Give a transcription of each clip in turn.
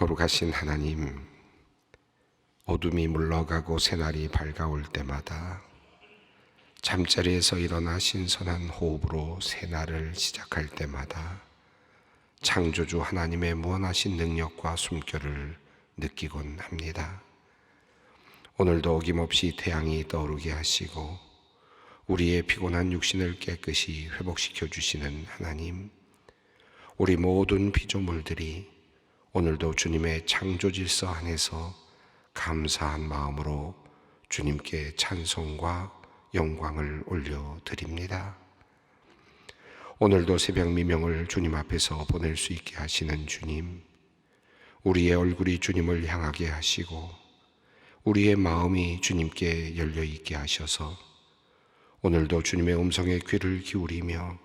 거룩하신 하나님, 어둠이 물러가고 새날이 밝아올 때마다 잠자리에서 일어나 신선한 호흡으로 새날을 시작할 때마다 창조주 하나님의 무한하신 능력과 숨결을 느끼곤 합니다. 오늘도 어김없이 태양이 떠오르게 하시고 우리의 피곤한 육신을 깨끗이 회복시켜 주시는 하나님, 우리 모든 피조물들이 오늘도 주님의 창조 질서 안에서 감사한 마음으로 주님께 찬송과 영광을 올려 드립니다. 오늘도 새벽 미명을 주님 앞에서 보낼 수 있게 하시는 주님, 우리의 얼굴이 주님을 향하게 하시고 우리의 마음이 주님께 열려 있게 하셔서 오늘도 주님의 음성에 귀를 기울이며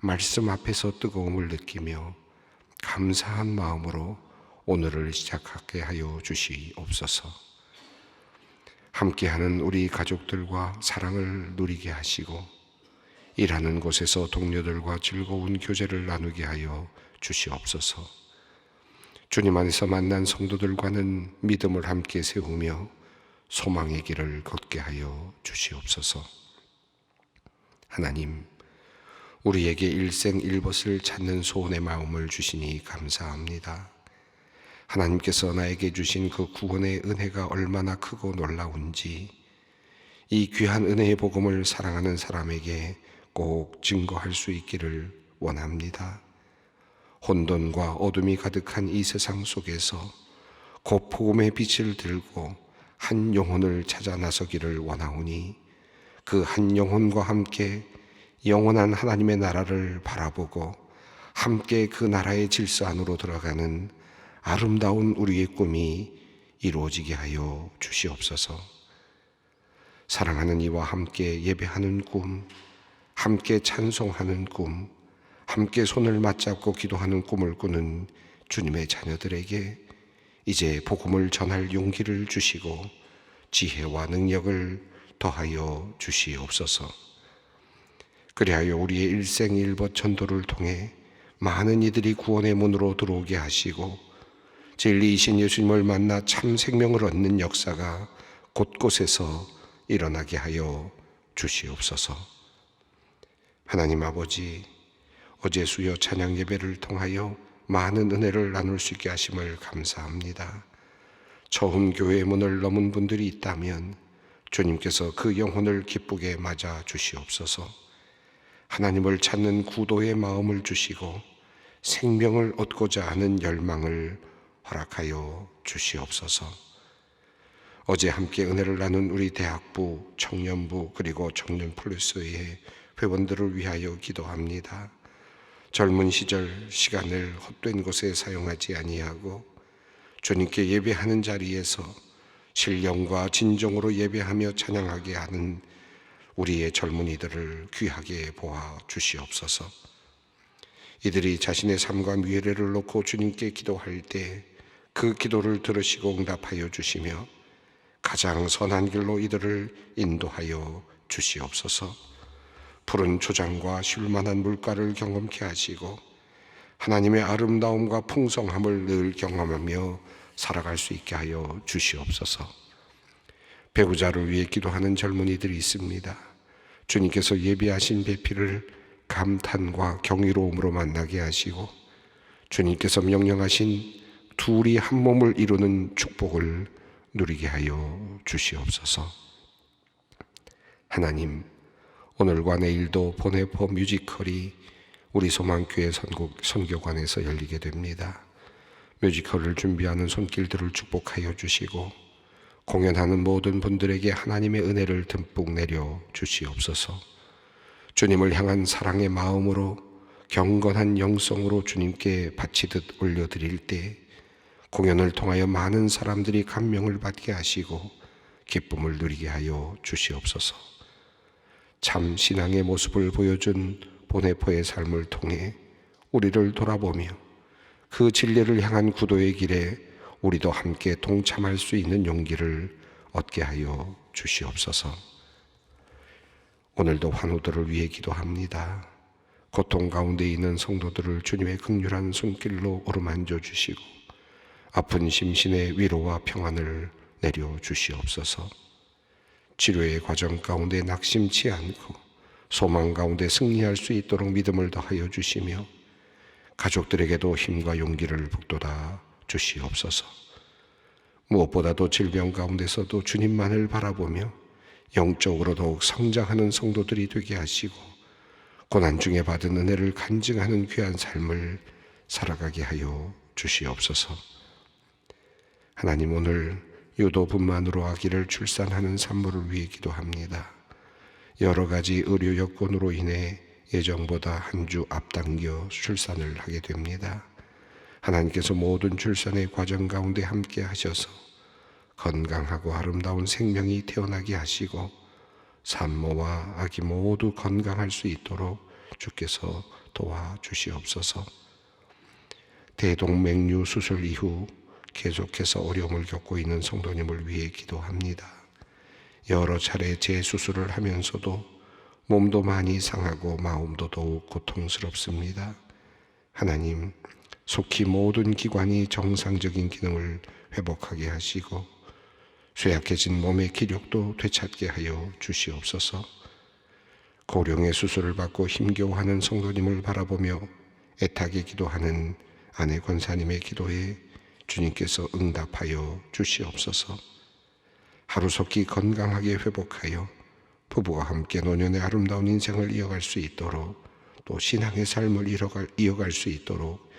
말씀 앞에서 뜨거움을 느끼며 감사한 마음으로 오늘을 시작하게 하여 주시옵소서. 함께하는 우리 가족들과 사랑을 누리게 하시고 일하는 곳에서 동료들과 즐거운 교제를 나누게 하여 주시옵소서. 주님 안에서 만난 성도들과는 믿음을 함께 세우며 소망의 길을 걷게 하여 주시옵소서. 하나님, 우리에게 일생 일벗을 찾는 소원의 마음을 주시니 감사합니다. 하나님께서 나에게 주신 그 구원의 은혜가 얼마나 크고 놀라운지 이 귀한 은혜의 복음을 사랑하는 사람에게 꼭 증거할 수 있기를 원합니다. 혼돈과 어둠이 가득한 이 세상 속에서 곧 복음의 빛을 들고 한 영혼을 찾아 나서기를 원하오니 그 한 영혼과 함께 영원한 하나님의 나라를 바라보고 함께 그 나라의 질서 안으로 들어가는 아름다운 우리의 꿈이 이루어지게 하여 주시옵소서. 사랑하는 이와 함께 예배하는 꿈, 함께 찬송하는 꿈, 함께 손을 맞잡고 기도하는 꿈을 꾸는 주님의 자녀들에게 이제 복음을 전할 용기를 주시고 지혜와 능력을 더하여 주시옵소서. 그리하여 우리의 일생일벗 전도를 통해 많은 이들이 구원의 문으로 들어오게 하시고 진리이신 예수님을 만나 참 생명을 얻는 역사가 곳곳에서 일어나게 하여 주시옵소서. 하나님 아버지, 어제 수요 찬양 예배를 통하여 많은 은혜를 나눌 수 있게 하심을 감사합니다. 처음 교회 문을 넘은 분들이 있다면 주님께서 그 영혼을 기쁘게 맞아 주시옵소서. 하나님을 찾는 구도의 마음을 주시고 생명을 얻고자 하는 열망을 허락하여 주시옵소서. 어제 함께 은혜를 나눈 우리 대학부, 청년부 그리고 청년 플러스의 회원들을 위하여 기도합니다. 젊은 시절 시간을 헛된 곳에 사용하지 아니하고 주님께 예배하는 자리에서 신령과 진정으로 예배하며 찬양하게 하는 우리의 젊은이들을 귀하게 보아 주시옵소서. 이들이 자신의 삶과 미래를 놓고 주님께 기도할 때 그 기도를 들으시고 응답하여 주시며 가장 선한 길로 이들을 인도하여 주시옵소서. 푸른 초장과 쉴만한 물가를 경험케 하시고 하나님의 아름다움과 풍성함을 늘 경험하며 살아갈 수 있게 하여 주시옵소서. 배우자를 위해 기도하는 젊은이들이 있습니다. 주님께서 예비하신 배필을 감탄과 경이로움으로 만나게 하시고 주님께서 명령하신 둘이 한 몸을 이루는 축복을 누리게 하여 주시옵소서. 하나님, 오늘과 내일도 보네포 뮤지컬이 우리 소망교회 선곡, 선교 관에서 열리게 됩니다. 뮤지컬을 준비하는 손길들을 축복하여 주시고 공연하는 모든 분들에게 하나님의 은혜를 듬뿍 내려 주시옵소서. 주님을 향한 사랑의 마음으로 경건한 영성으로 주님께 바치듯 올려드릴 때 공연을 통하여 많은 사람들이 감명을 받게 하시고 기쁨을 누리게 하여 주시옵소서. 참 신앙의 모습을 보여준 보네포의 삶을 통해 우리를 돌아보며 그 진리를 향한 구도의 길에 우리도 함께 동참할 수 있는 용기를 얻게 하여 주시옵소서. 오늘도 환우들을 위해 기도합니다. 고통 가운데 있는 성도들을 주님의 극률한 손길로 어루만져 주시고 아픈 심신의 위로와 평안을 내려 주시옵소서. 치료의 과정 가운데 낙심치 않고 소망 가운데 승리할 수 있도록 믿음을 더하여 주시며 가족들에게도 힘과 용기를 북돋아 주시옵소서. 무엇보다도 질병 가운데서도 주님만을 바라보며 영적으로 더욱 성장하는 성도들이 되게 하시고 고난 중에 받은 은혜를 간증하는 귀한 삶을 살아가게 하여 주시옵소서. 하나님 오늘 유도분만으로 아기를 출산하는 산모를 위해 기도합니다. 여러 가지 의료 여건으로 인해 예정보다 한 주 앞당겨 출산을 하게 됩니다. 하나님께서 모든 출산의 과정 가운데 함께 하셔서 건강하고 아름다운 생명이 태어나게 하시고 산모와 아기 모두 건강할 수 있도록 주께서 도와주시옵소서. 대동맥류 수술 이후 계속해서 어려움을 겪고 있는 성도님을 위해 기도합니다. 여러 차례 재수술을 하면서도 몸도 많이 상하고 마음도 더욱 고통스럽습니다. 하나님, 속히 모든 기관이 정상적인 기능을 회복하게 하시고 쇠약해진 몸의 기력도 되찾게 하여 주시옵소서. 고령의 수술을 받고 힘겨워하는 성도님을 바라보며 애타게 기도하는 아내 권사님의 기도에 주님께서 응답하여 주시옵소서. 하루속히 건강하게 회복하여 부부와 함께 노년의 아름다운 인생을 이어갈 수 있도록 또 신앙의 삶을 이어갈, 이어갈 수 있도록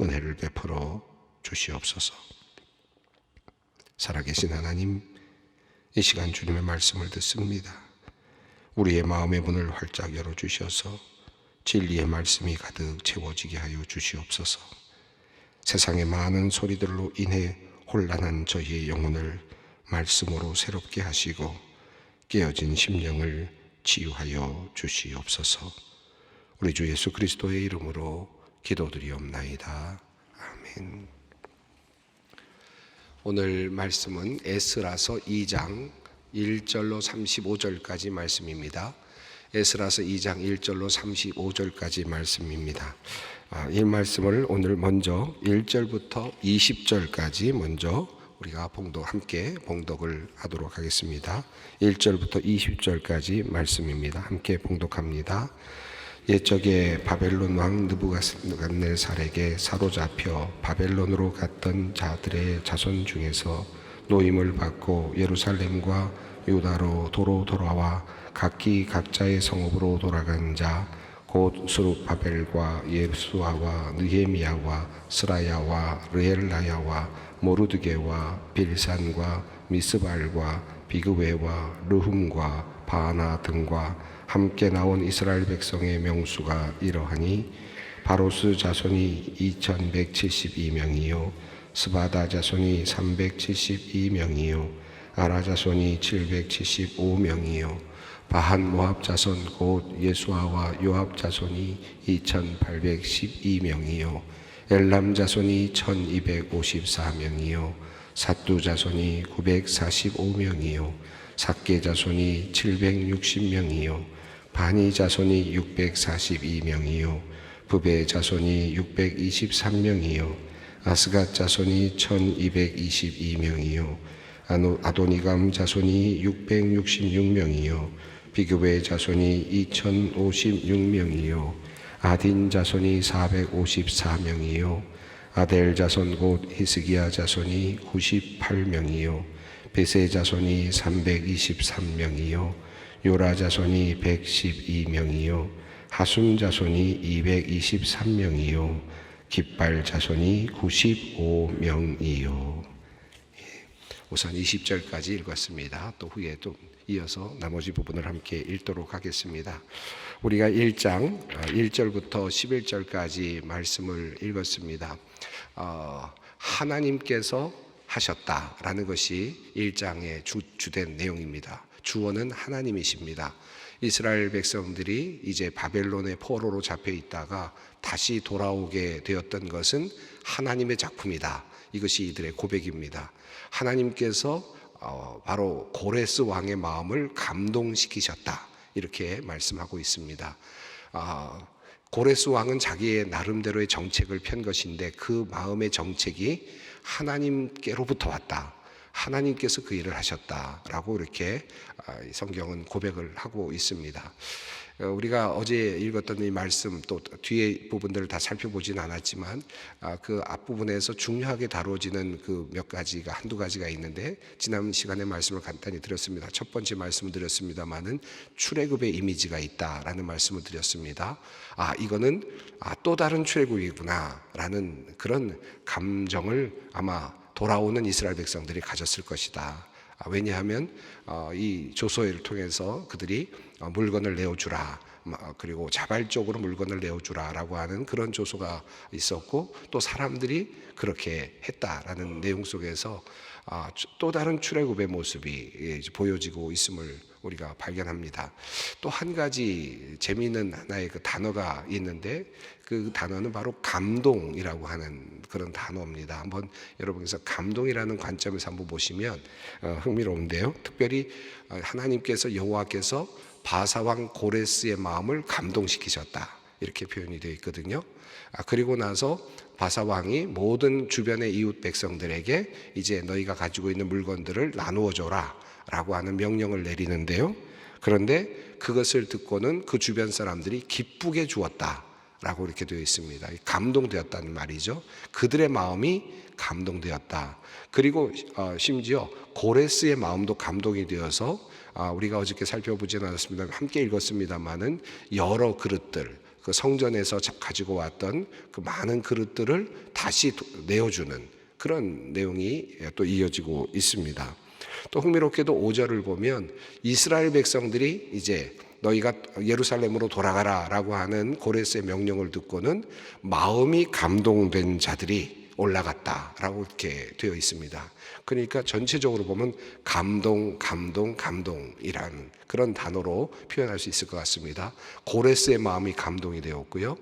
은혜를 베풀어 주시옵소서. 살아계신 하나님, 이 시간 주님의 말씀을 듣습니다. 우리의 마음의 문을 활짝 열어 주셔서 진리의 말씀이 가득 채워지게 하여 주시옵소서. 세상의 많은 소리들로 인해 혼란한 저희의 영혼을 말씀으로 새롭게 하시고 깨어진 심령을 치유하여 주시옵소서. 우리 주 예수 그리스도의 이름으로 기도드리옵나이다. 아멘. 오늘 말씀은 에스라서 2장 1절로 35절까지 말씀입니다. 에스라서 2장 1절로 35절까지 말씀입니다. 아, 이 말씀을 오늘 먼저 1절부터 20절까지 먼저 우리가 봉독 함께 봉독을 하도록 하겠습니다. 1절부터 20절까지 말씀입니다. 함께 봉독합니다. 옛적에 바벨론 왕 느부갓네살에게 사로잡혀 바벨론으로 갔던 자들의 자손 중에서 노임을 받고 예루살렘과 유다로 도로 돌아와 각기 각자의 성읍으로 돌아간 자 곧 수룹바벨과 예수아와 느헤미야와 스라야와 르엘라야와 모르드게와 빌산과 미스발과 비그웨와 르훔과 바나 등과 함께 나온 이스라엘 백성의 명수가 이러하니 바로스 자손이 2172명이요 스바다 자손이 372명이요 아라 자손이 775명이요 바한 모압 자손 곧 예수아와 요압 자손이 2812명이요. 엘람 자손이 1254명이요. 사두 자손이 945명이요. 삭게 자손이 760명이요. 바니 자손이 642명이요. 부베 자손이 623명이요. 아스갓 자손이 1222명이요. 아도니감 자손이 666명이요 비교의 자손이 2056명이요. 아딘 자손이 454명이요. 아델 자손 곧 히스기야 자손이 98명이요. 베세 자손이 323명이요. 요라 자손이 112명이요. 하순 자손이 223명이요. 깃발 자손이 95명이요 우선 20절까지 읽었습니다. 또 후에 또 이어서 나머지 부분을 함께 읽도록 하겠습니다. 우리가 1장 1절부터 11절까지 말씀을 읽었습니다. 어, 하나님께서 하셨다라는 것이 1장의 주, 주된 내용입니다. 주어는 하나님이십니다. 이스라엘 백성들이 이제 바벨론의 포로로 잡혀 있다가 다시 돌아오게 되었던 것은 하나님의 작품이다. 이것이 이들의 고백입니다. 하나님께서 어, 바로 고레스 왕의 마음을 감동시키셨다. 이렇게 말씀하고 있습니다. 아, 고레스 왕은 자기의 나름대로의 정책을 편 것인데 그 마음의 정책이 하나님께로부터 왔다. 하나님께서 그 일을 하셨다라고 이렇게 아, 이 성경은 고백을 하고 있습니다. 어, 우리가 어제 읽었던 이 말씀 또 뒤에 부분들을 다 살펴보진 않았지만 아, 그 앞부분에서 중요하게 다뤄지는 그 몇 가지가 한두 가지가 있는데 지난 시간에 말씀을 간단히 드렸습니다. 첫 번째 말씀을 드렸습니다만은 출애굽의 이미지가 있다라는 말씀을 드렸습니다. 아 이거는 아, 또 다른 출애굽이구나라는 그런 감정을 아마 돌아오는 이스라엘 백성들이 가졌을 것이다. 아, 왜냐하면 어, 이 조소회를 통해서 그들이 어, 물건을 내어주라 마- 그리고 자발적으로 물건을 내어주라라고 하는 그런 조소가 있었고 또 사람들이 그렇게 했다라는 내용 속에서 아, 주- 또 다른 출애굽의 모습이 예, 보여지고 있음을 우리가 발견합니다. 또 한 가지 재미있는 하나의 그 단어가 있는데 그 단어는 바로 감동이라고 하는 그런 단어입니다. 한번 여러분께서 감동이라는 관점에서 한번 보시면 어, 흥미로운데요. 특별히 어, 하나님께서 여호와께서 바사왕 고레스의 마음을 감동시키셨다 이렇게 표현이 되어 있거든요. 아, 그리고 나서 바사 왕이 모든 주변의 이웃 백성들에게 이제 너희가 가지고 있는 물건들을 나누어 줘라 라고 하는 명령을 내리는데요. 그런데 그것을 듣고는 그 주변 사람들이 기쁘게 주었다 라고 이렇게 되어 있습니다. 감동되었다는 말이죠. 그들의 마음이 감동되었다. 그리고 어, 심지어 고레스의 마음도 감동이 되어서 아, 우리가 어저께 살펴보지는 않았습니다. 함께 읽었습니다만은 여러 그릇들 그 성전에서 자- 가지고 왔던 그 많은 그릇들을 다시 도- 내어주는 그런 내용이 또 이어지고 있습니다. 또 흥미롭게도 5절을 보면 이스라엘 백성들이 이제 너희가 예루살렘으로 돌아가라라고 하는 고레스의 명령을 듣고는 마음이 감동된 자들이 올라갔다라고 이렇게 되어 있습니다. 그러니까 전체적으로 보면 감동, 감동, 감동이라는 그런 단어로 표현할 수 있을 것 같습니다. 고레스의 마음이 감동이 되었고요.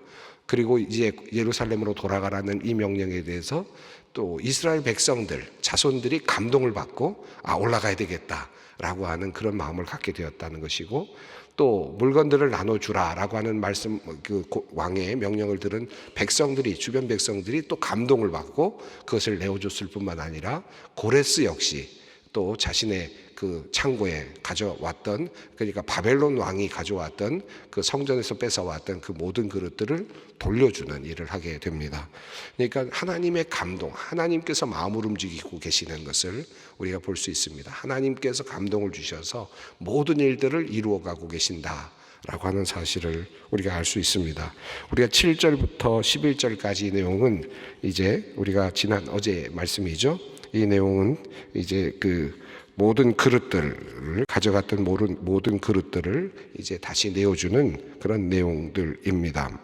그리고 이제 예루살렘으로 돌아가라는 이 명령에 대해서 또 이스라엘 백성들, 자손들이 감동을 받고 아, 올라가야 되겠다라고 하는 그런 마음을 갖게 되었다는 것이고 또 물건들을 나눠주라라고 하는 말씀 그 고- 왕의 명령을 들은 백성들이 주변 백성들이 또 감동을 받고 그것을 내어줬을 뿐만 아니라 고레스 역시 또 자신의 그 창고에 가져왔던 그러니까 바벨론 왕이 가져왔던 그 성전에서 뺏어왔던 그 모든 그릇들을 돌려주는 일을 하게 됩니다. 그러니까 하나님의 감동, 하나님께서 마음을 움직이고 계시는 것을 우리가 볼 수 있습니다. 하나님께서 감동을 주셔서 모든 일들을 이루어 가고 계신다. 라고 하는 사실을 우리가 알 수 있습니다. 우리가 7절부터 11절까지 내용은 이제 우리가 지난 어제 말씀이죠. 이 내용은 이제 그 모든 그릇들을 가져갔던 모든 그릇들을 이제 다시 내어주는 그런 내용들입니다.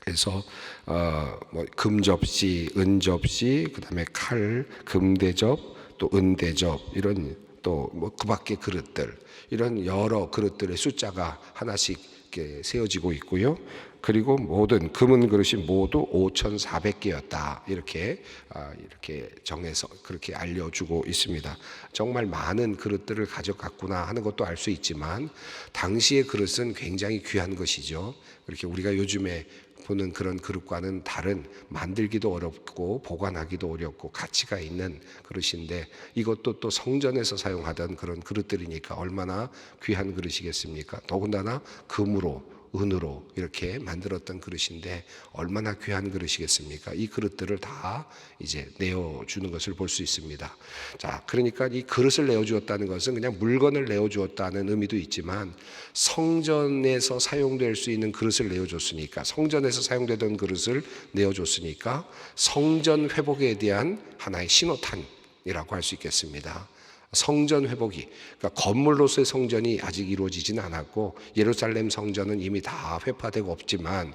그래서 어 뭐 금접시, 은접시, 그다음에 칼, 금대접, 또 은대접 이런 또 뭐 그밖에 그릇들 이런 여러 그릇들의 숫자가 하나씩 이렇게 세워지고 있고요. 그리고 모든 금은 그릇이 모두 5,400개였다. 이렇게 아, 이렇게 정해서 그렇게 알려주고 있습니다. 정말 많은 그릇들을 가져갔구나 하는 것도 알 수 있지만 당시의 그릇은 굉장히 귀한 것이죠. 그렇게 우리가 요즘에 보는 그런 그릇과는 다른 만들기도 어렵고 보관하기도 어렵고 가치가 있는 그릇인데 이것도 또 성전에서 사용하던 그런 그릇들이니까 얼마나 귀한 그릇이겠습니까? 더군다나 금으로 은으로 이렇게 만들었던 그릇인데 얼마나 귀한 그릇이겠습니까? 이 그릇들을 다 이제 내어 주는 것을 볼 수 있습니다. 자, 그러니까 이 그릇을 내어 주었다는 것은 그냥 물건을 내어 주었다는 의미도 있지만 성전에서 사용될 수 있는 그릇을 내어 줬으니까 성전에서 사용되던 그릇을 내어 줬으니까 성전 회복에 대한 하나의 신호탄이라고 할 수 있겠습니다. 성전 회복이 그러니까 건물로서의 성전이 아직 이루어지지는 않았고 예루살렘 성전은 이미 다 회파되고 없지만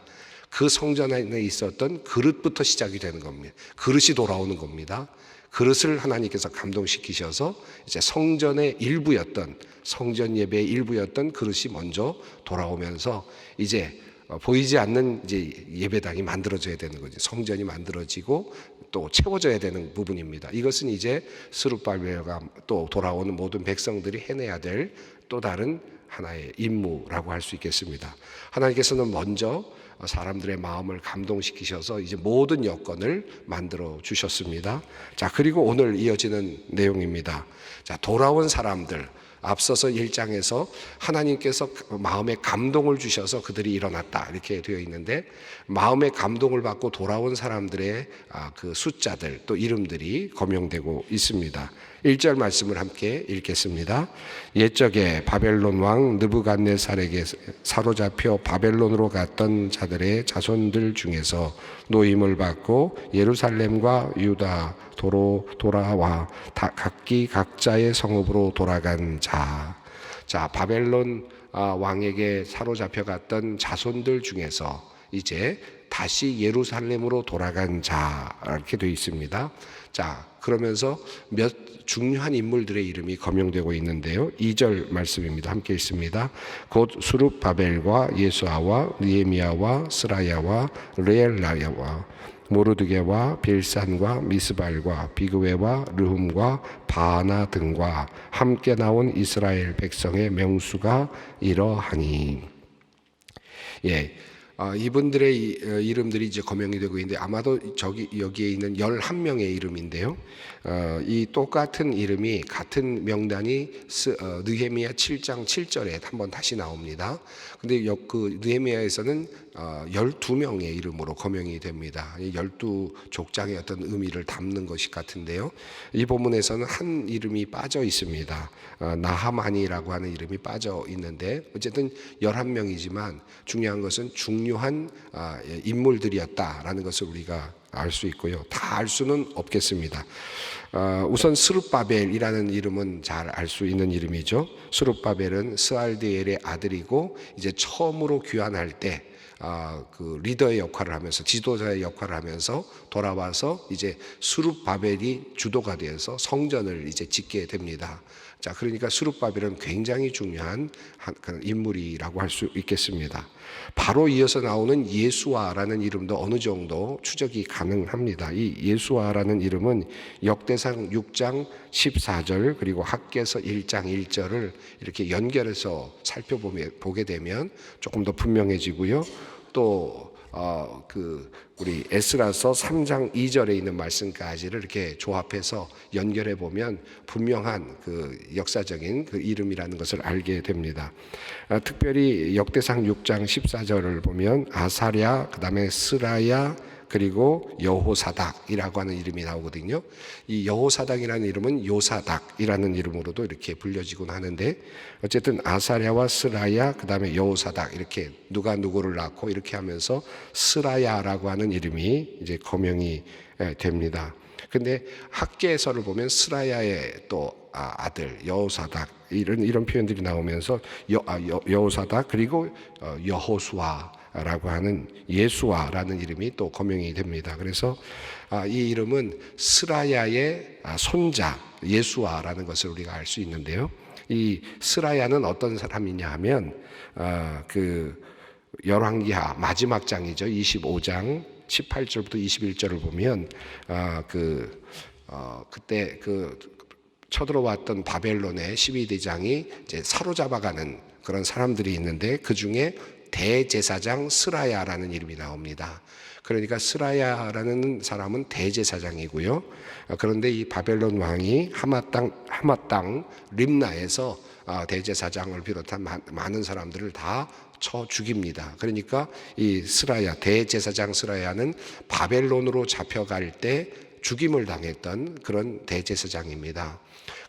그 성전 안에 있었던 그릇부터 시작이 되는 겁니다. 그릇이 돌아오는 겁니다. 그릇을 하나님께서 감동시키셔서 이제 성전의 일부였던 성전 예배의 일부였던 그릇이 먼저 돌아오면서 이제 어, 보이지 않는 이제 예배당이 만들어져야 되는 거죠. 성전이 만들어지고 또 채워져야 되는 부분입니다. 이것은 이제 스룹발벨과 또 돌아오는 모든 백성들이 해내야 될 또 다른 하나의 임무라고 할 수 있겠습니다. 하나님께서는 먼저 사람들의 마음을 감동시키셔서 이제 모든 여건을 만들어 주셨습니다. 자, 그리고 오늘 이어지는 내용입니다. 자, 돌아온 사람들 앞서서 1장에서 하나님께서 마음에 감동을 주셔서 그들이 일어났다 이렇게 되어 있는데 마음의 감동을 받고 돌아온 사람들의 아, 그 숫자들 또 이름들이 거명되고 있습니다. 1절 말씀을 함께 읽겠습니다. 옛적에 바벨론 왕 느부갓네살에게 사로잡혀 바벨론으로 갔던 자들의 자손들 중에서 노임을 받고 예루살렘과 유다 도로 돌아와 다 각기 각자의 성읍으로 돌아간 자. 자, 바벨론 아, 왕에게 사로잡혀 갔던 자손들 중에서 이제 다시 예루살렘으로 돌아간 자 이렇게 되어 있습니다. 자, 그러면서 몇 중요한 인물들의 이름이 거명되고 있는데요. 2절 말씀입니다. 함께 읽습니다. 곧 수룹바벨과 예수아와 니에미아와 스라야와 레엘라야와 모르드게와 빌산과 미스발과 비그웨와 르훔과 바나 등과 함께 나온 이스라엘 백성의 명수가 이러하니 예. 아, 이분들의 이, 어, 이름들이 이제 거명이 되고 있는데 아마도 저기 여기에 있는 11명의 이름인데요. 어, 이 똑같은 이름이 같은 명단이 스, 어, 느헤미야 7장 7절에 한번 다시 나옵니다. 근데 여, 그 느헤미야에서는 어, 12명의 이름으로 거명이 됩니다. 이 12족장의 어떤 의미를 담는 것이 같은데요. 이 본문에서는 한 이름이 빠져 있습니다. 어, 나하만이라고 하는 이름이 빠져 있는데 어쨌든 11명이지만 중요한 것은 중요한 아, 예, 인물들이었다라는 것을 우리가 알 수 있고요. 다 알 수는 없겠습니다. 어, 우선 스룹바벨이라는 이름은 잘 알 수 있는 이름이죠. 스룹바벨은 스알디엘의 아들이고 이제 처음으로 귀환할 때 아, 그 리더의 역할을 하면서 지도자의 역할을 하면서 돌아와서 이제 수룹 바벨이 주도가 되어서 성전을 이제 짓게 됩니다. 자, 그러니까 수룹바벨은 굉장히 중요한 한, 인물이라고 할 수 있겠습니다. 바로 이어서 나오는 예수아라는 이름도 어느 정도 추적이 가능합니다. 이 예수아라는 이름은 역대상 6장 14절 그리고 학계서 1장 1절을 이렇게 연결해서 살펴보게 되면 조금 더 분명해지고요. 또 어, 그 우리 에스라서 3장 2절에 있는 말씀까지를 이렇게 조합해서 연결해 보면 분명한 그 역사적인 그 이름이라는 것을 알게 됩니다. 아, 특별히 역대상 6장 14절을 보면 아사랴, 그다음에 스라야, 그리고 여호사닥이라고 하는 이름이 나오거든요. 이 여호사닥이라는 이름은 요사닥이라는 이름으로도 이렇게 불려지곤 하는데 어쨌든 아사랴와 스라야 그다음에 여호사닥 이렇게 누가 누구를 낳고 이렇게 하면서 스라야라고 하는 이름이 이제 거명이 예, 됩니다. 근데 학계에서를 보면 스라야의 또 아, 아들 여호사닥 이런 이런 표현들이 나오면서 여, 아, 여, 여호사닥 그리고 어, 여호수아 라고 하는 예수아라는 이름이 또 거명이 됩니다. 그래서 아, 이 이름은 스라야의 아, 손자 예수아라는 것을 우리가 알 수 있는데요. 이 스라야는 어떤 사람이냐 하면 아, 그 열왕기하 마지막 장이죠. 25장 18절부터 21절을 보면 그 어, 그때 그 쳐들어왔던 바벨론의 12대장이 이제 사로잡아가는 그런 사람들이 있는데 그 중에 대제사장 스라야라는 이름이 나옵니다. 그러니까 스라야라는 사람은 대제사장이고요. 그런데 이 바벨론 왕이 하마 땅 하마 땅 림나에서 아, 대제사장을 비롯한 많은 사람들을 다 쳐 죽입니다. 그러니까 이 스라야 대제사장 스라야는 바벨론으로 잡혀갈 때 죽임을 당했던 그런 대제사장입니다.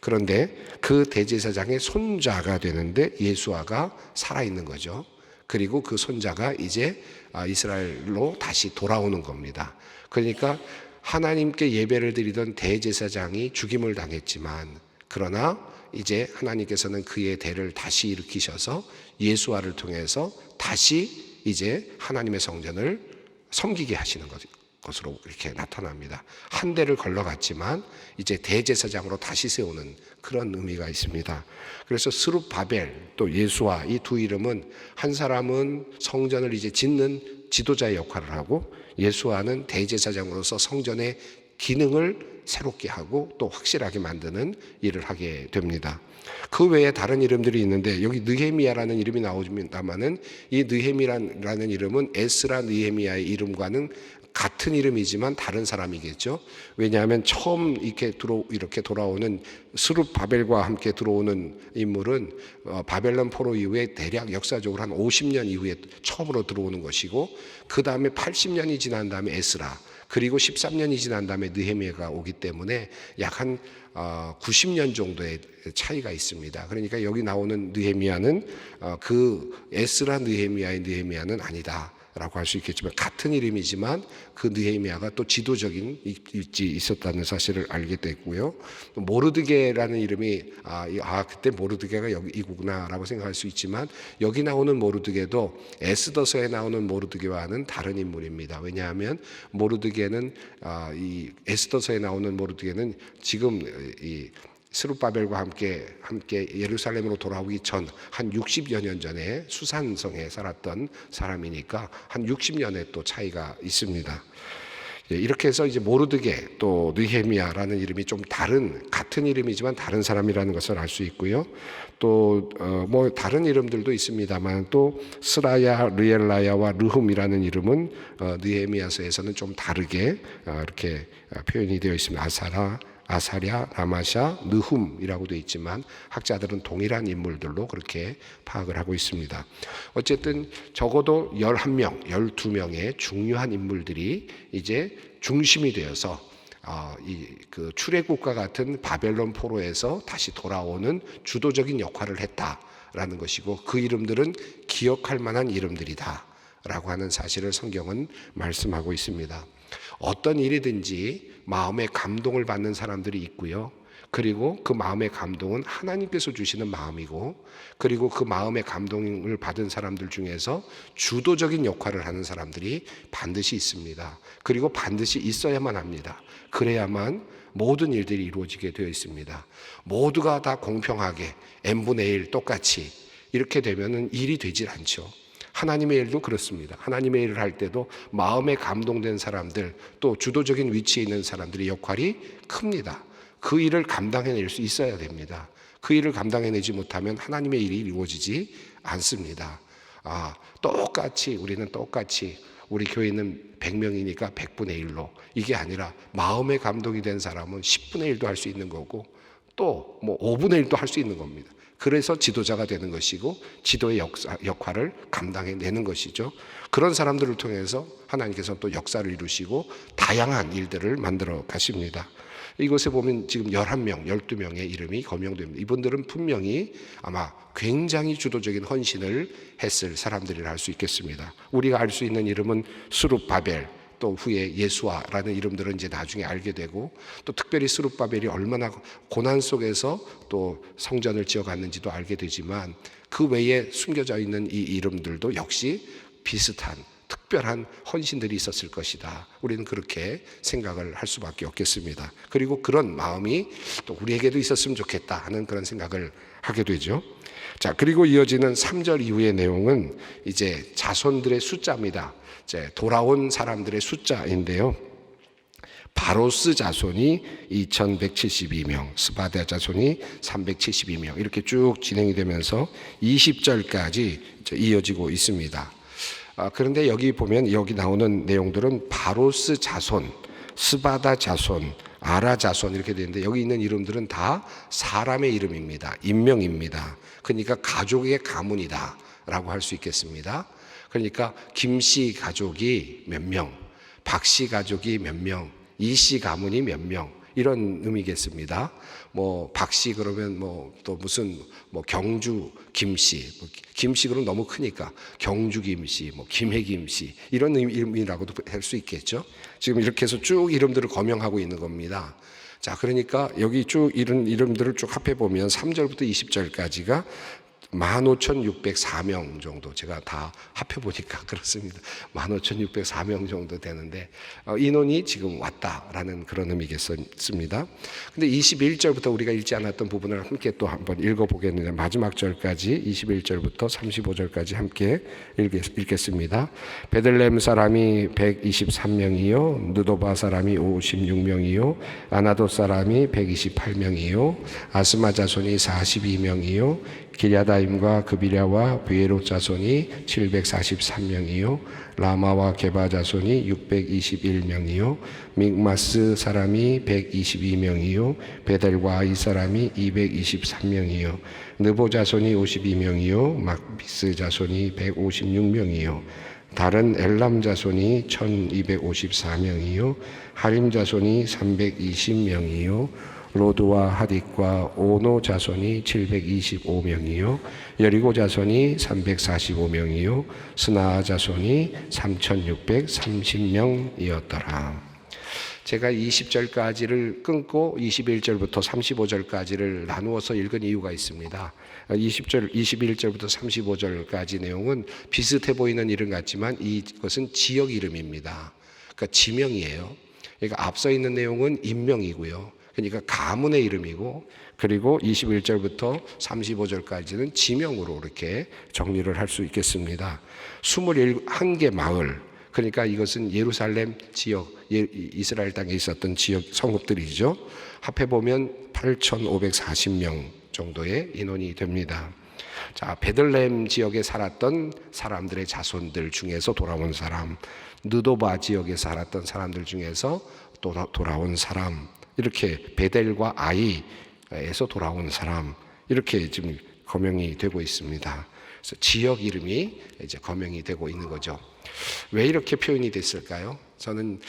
그런데 그 대제사장의 손자가 되는데 예수아가 살아 있는 거죠. 그리고 그 손자가 이제 아, 이스라엘로 다시 돌아오는 겁니다. 그러니까 하나님께 예배를 드리던 대제사장이 죽임을 당했지만 그러나 이제 하나님께서는 그의 대를 다시 일으키셔서 예수와를 통해서 다시 이제 하나님의 성전을 섬기게 하시는. 것으로 이렇게 나타납니다. 한 대를 걸러갔지만 이제 대제사장으로 다시 세우는 그런 의미가 있습니다. 그래서 스룹바벨 또 예수와 이 두 이름은 한 사람은 성전을 이제 짓는 지도자의 역할을 하고 예수와는 대제사장으로서 성전의 기능을 새롭게 하고 또 확실하게 만드는 일을 하게 됩니다. 그 외에 다른 이름들이 있는데 여기 느헤미야라는 이름이 나옵니다만은 이 느헤미라는 이름은 에스라 느헤미야의 이름과는 같은 이름이지만 다른 사람이겠죠. 왜냐하면 처음 이렇게 들어 이렇게 돌아오는 스룹 바벨과 함께 들어오는 인물은 어, 바벨론 포로 이후에 대략 역사적으로 한 50년 이후에 처음으로 들어오는 것이고 그 다음에 80년이 지난 다음에 에스라 그리고 13년이 지난 다음에 느헤미야가 오기 때문에 약 한 90년 정도의 차이가 있습니다. 그러니까 여기 나오는 느헤미야는 어, 그 에스라 느헤미야의 느헤미야는 아니다. 라고 할 수 있겠지만 같은 이름이지만 그 느헤미야가 또 지도적인 입지 있었다는 사실을 알게 됐고요. 또 모르드게라는 이름이 아, 이- 아 그때 모르드게가 여기 이구나라고 생각할 수 있지만 여기 나오는 모르드게도 에스더서에 나오는 모르드게와는 다른 인물입니다. 왜냐하면 모르드게는 아, 이 에스더서에 나오는 모르드게는 지금 이 스룹바벨과 함께 함께 예루살렘으로 돌아오기 전 한 60여 년 전에 수산성에 살았던 사람이니까 한 60년의 또 차이가 있습니다. 예, 이렇게 해서 이제 모르드게 또 느헤미야라는 이름이 좀 다른 같은 이름이지만 다른 사람이라는 것을 알 수 있고요. 또 뭐 다른 이름들도 있습니다만 또 스라야, 르엘라야와 르훔이라는 이름은 어, 느헤미야서에서는 좀 다르게 어, 이렇게 어, 표현이 되어 있습니다. 아사라 아사랴, 라마샤, 느훔이라고 되어 있지만 학자들은 동일한 인물들로 그렇게 파악을 하고 있습니다. 어쨌든 적어도 11명, 12명의 중요한 인물들이 이제 중심이 되어서 어, 이그 출애굽과 같은 바벨론 포로에서 다시 돌아오는 주도적인 역할을 했다라는 것이고 그 이름들은 기억할 만한 이름들이다라고 하는 사실을 성경은 말씀하고 있습니다. 어떤 일이든지 마음의 감동을 받는 사람들이 있고요. 그리고 그 마음의 감동은 하나님께서 주시는 마음이고, 그리고 그 마음의 감동을 받은 사람들 중에서 주도적인 역할을 하는 사람들이 반드시 있습니다. 그리고 반드시 있어야만 합니다. 그래야만 모든 일들이 이루어지게 되어 있습니다. 모두가 다 공평하게 n분의 1 똑같이 이렇게 되면은 일이 되질 않죠. 하나님의 일도 그렇습니다. 하나님의 일을 할 때도 마음에 감동된 사람들 또 주도적인 위치에 있는 사람들의 역할이 큽니다. 그 일을 감당해낼 수 있어야 됩니다. 그 일을 감당해내지 못하면 하나님의 일이 이루어지지 않습니다. 아, 똑같이 우리는 똑같이 우리 교회는 100명이니까 100분의 1로 이게 아니라 마음에 감동이 된 사람은 10분의 1도 할 수 있는 거고 또 뭐 5분의 1도 할 수 있는 겁니다. 그래서 지도자가 되는 것이고 지도의 역사, 역할을 감당해 내는 것이죠. 그런 사람들을 통해서 하나님께서 또 역사를 이루시고 다양한 일들을 만들어 가십니다. 이곳에 보면 지금 11명, 12명의 이름이 거명됩니다. 이분들은 분명히 아마 굉장히 주도적인 헌신을 했을 사람들이라 할 수 있겠습니다. 우리가 알 수 있는 이름은 수룹 바벨, 또 후에 예수아라는 이름들은 이제 나중에 알게 되고 또 특별히 스룹바벨이 얼마나 고난 속에서 또 성전을 지어갔는지도 알게 되지만 그 외에 숨겨져 있는 이 이름들도 역시 비슷한 특별한 헌신들이 있었을 것이다. 우리는 그렇게 생각을 할 수밖에 없겠습니다. 그리고 그런 마음이 또 우리에게도 있었으면 좋겠다 하는 그런 생각을 하게 되죠. 자, 그리고 이어지는 3절 이후의 내용은 이제 자손들의 숫자입니다. 이제 돌아온 사람들의 숫자인데요. 바로스 자손이 2172명, 스바다 자손이 372명 이렇게 쭉 진행이 되면서 20절까지 이어지고 있습니다. 아, 그런데 여기 보면 여기 나오는 내용들은 바로스 자손, 스바다 자손, 아라 자손 이렇게 되는데 여기 있는 이름들은 다 사람의 이름입니다. 인명입니다. 그러니까 가족의 가문이다 라고 할 수 있겠습니다. 그러니까 김 씨 가족이 몇 명, 박 씨 가족이 몇 명, 이 씨 가문이 몇 명, 이런 의미겠습니다. 뭐 박씨 그러면 뭐 또 무슨 뭐 경주 김씨, 뭐 김씨 그러면 너무 크니까 경주 김씨, 뭐 김해 김씨 이런 의미라고도 할 수 있겠죠. 지금 이렇게 해서 쭉 이름들을 거명하고 있는 겁니다. 자, 그러니까 여기 쭉 이런 이름들을 쭉 합해 보면 3절부터 20절까지가 15,604명 정도 제가 다 합해 보니까 그렇습니다. 15,604명 정도 되는데 어, 인원이 지금 왔다라는 그런 의미겠습니다. 근데 21절부터 우리가 읽지 않았던 부분을 함께 또 한번 읽어 보겠는데 마지막 절까지 21절부터 35절까지 함께 읽겠, 습니다 베들레헴 사람이 123명이요 느도바 사람이 56명이요 아나도 사람이 128명이요 아스마 자손이 42명이요 기랴다임과 그비랴와 비에롯 자손이 743명이요 라마와 게바 자손이 621명이요 믹마스 사람이 122명이요 베델과 아이 사람이 223명이요 느보 자손이 52명이요 막비스 자손이 156명이요 다른 엘람 자손이 1254명이요 하림 자손이 320명이요 로드와 하딕과 오노 자손이 725명이요 여리고 자손이 345명이요 스나 자손이 3630명이었더라. 제가 20절까지를 끊고 21절부터 35절까지를 나누어서 읽은 이유가 있습니다. 20절, 21절부터 35절까지 내용은 비슷해 보이는 이름 같지만 이것은 지역 이름입니다. 그러니까 지명이에요. 그러니까 앞서 있는 내용은 인명이고요. 그러니까 가문의 이름이고 그리고 21절부터 35절까지는 지명으로 이렇게 정리를 할 수 있겠습니다. 21개 마을 그러니까 이것은 예루살렘 지역 예, 이스라엘 땅에 있었던 지역 성읍들이죠. 합해 보면 8,540명 정도의 인원이 됩니다. 자, 베들레헴 지역에 살았던 사람들의 자손들 중에서 돌아온 사람, 느도바 지역에 살았던 사람들 중에서 돌아온 사람, 이렇게 베델과 아이에서 돌아온 사람 이렇게 지금 거명이 되고 있습니다. 그래서 지역 이름이 이제 거명이 되고 있는 거죠. 왜 이렇게 표현이 됐을까요? 저는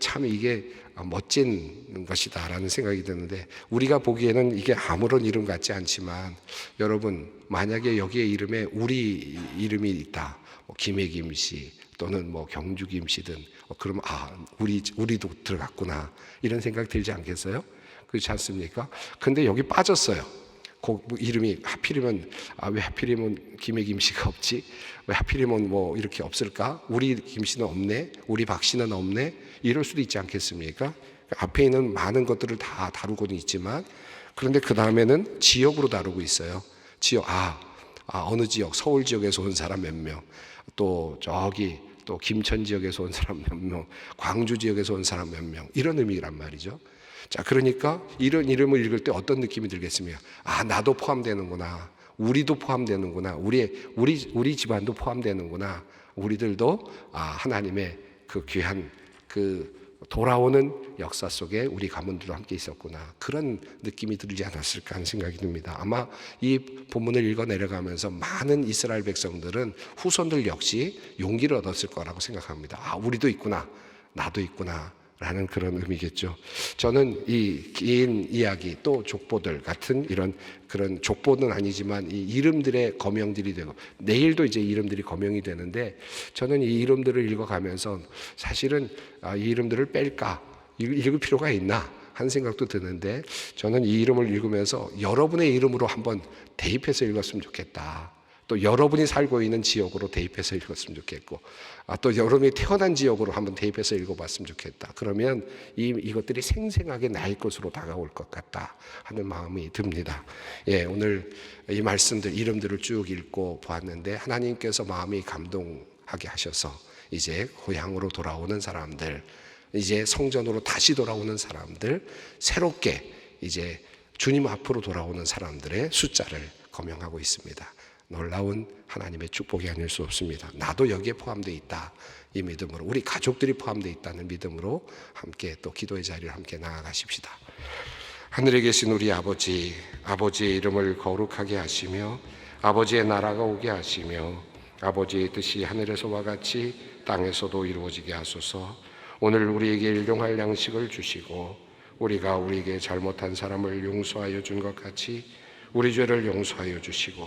참 이게 멋진 것이다라는 생각이 드는데 우리가 보기에는 이게 아무런 이름 같지 않지만 여러분 만약에 여기에 이름에 우리 이름이 있다. 뭐 김혜김 씨 또는 뭐 경주김 씨든 뭐 그러면 아 우리 우리도 들어갔구나 이런 생각 들지 않겠어요? 그렇지 않습니까? 근데 여기 빠졌어요. 그 이름이 하필이면 아, 왜 하필이면 김혜김 씨가 없지? 왜 하필이면 뭐 이렇게 없을까? 우리 김 씨는 없네, 우리 박 씨는 없네, 이럴 수도 있지 않겠습니까? 앞에 있는 많은 것들을 다 다루고는 있지만 그런데 그 다음에는 지역으로 다루고 있어요. 지역 아, 아 어느 지역 서울 지역에서 온 사람 몇 명, 또 저기 또 김천 지역에서 온 사람 몇 명, 광주 지역에서 온 사람 몇 명, 이런 의미란 말이죠. 자, 그러니까 이런 이름을 읽을 때 어떤 느낌이 들겠습니까? 아, 나도 포함되는구나. 우리도 포함되는구나. 우리, 우리, 우리 집안도 포함되는구나. 우리들도 아, 하나님의 그 귀한 그 돌아오는 역사 속에 우리 가문들도 함께 있었구나. 그런 느낌이 들지 않았을까 하는 생각이 듭니다. 아마 이 본문을 읽어 내려가면서 많은 이스라엘 백성들은 후손들 역시 용기를 얻었을 거라고 생각합니다. 아, 우리도 있구나. 나도 있구나. 라는 그런 의미겠죠. 저는 이 긴 이야기 또 족보들 같은 이런 그런 족보는 아니지만 이 이름들의 거명들이 되고 내일도 이제 이름들이 거명이 되는데 저는 이 이름들을 읽어가면서 사실은 아, 이 이름들을 뺄까 읽을 필요가 있나 한 생각도 드는데 저는 이 이름을 읽으면서 여러분의 이름으로 한번 대입해서 읽었으면 좋겠다. 또 여러분이 살고 있는 지역으로 대입해서 읽었으면 좋겠고, 아, 또 여러분이 태어난 지역으로 한번 대입해서 읽어봤으면 좋겠다. 그러면 이, 이것들이 생생하게 나의 것으로 다가올 것 같다 하는 마음이 듭니다. 예, 오늘 이 말씀들, 이름들을 쭉 읽고 보았는데 하나님께서 마음이 감동하게 하셔서 이제 고향으로 돌아오는 사람들, 이제 성전으로 다시 돌아오는 사람들, 새롭게 이제 주님 앞으로 돌아오는 사람들의 숫자를 거명하고 있습니다. 놀라운 하나님의 축복이 아닐 수 없습니다. 나도 여기에 포함되어 있다. 이 믿음으로 우리 가족들이 포함되어 있다는 믿음으로 함께 또 기도의 자리를 함께 나아가십시다. 하늘에 계신 우리 아버지, 아버지의 이름을 거룩하게 하시며 아버지의 나라가 오게 하시며 아버지의 뜻이 하늘에서와 같이 땅에서도 이루어지게 하소서. 오늘 우리에게 일용할 양식을 주시고 우리가 우리에게 잘못한 사람을 용서하여 준 것 같이 우리 죄를 용서하여 주시고